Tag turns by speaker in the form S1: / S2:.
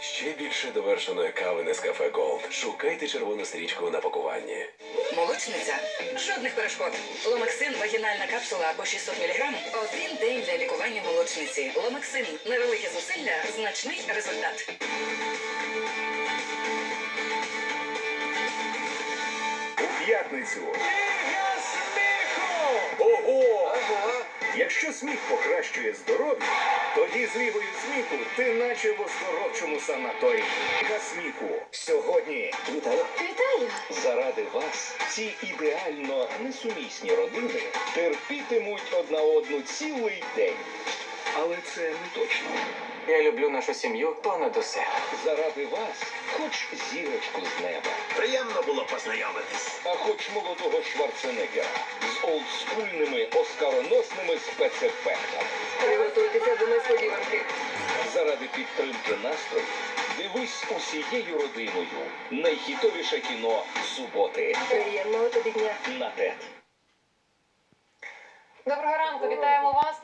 S1: Ще більше довершеної кави Нескафе Голд. Шукайте червону стрічку на пакуванні.
S2: Молочниця. Жодних перешкод. Ломексин вагінальна капсула по 600 мг. Один день для лікування молочниці. Ломексин. Невелике зусилля, значний результат.
S3: У п'ятницю. Ого! Якщо сміх покращує здоров'я, тоді з лівою сміху ти наче в оздоровчому санаторії. Ліга сміху. Сьогодні
S1: Вітаю.
S4: Вітаю!
S3: заради вас ці ідеально несумісні родини терпітимуть одна одну цілий день. Але це не точно.
S5: Я люблю нашу сім'ю понад усе.
S3: Заради вас, хоч зірочку з неба,
S6: Приємно було познайомитись.
S3: а хоч молодого Шварценеггера з олдскульними оскароносними спецефектами. Настрою дивись усією родиною. Найхітовіше кіно суботи
S4: Приємного тобі дня.
S3: на ТЕТ.
S7: Доброго ранку, вітаємо вас.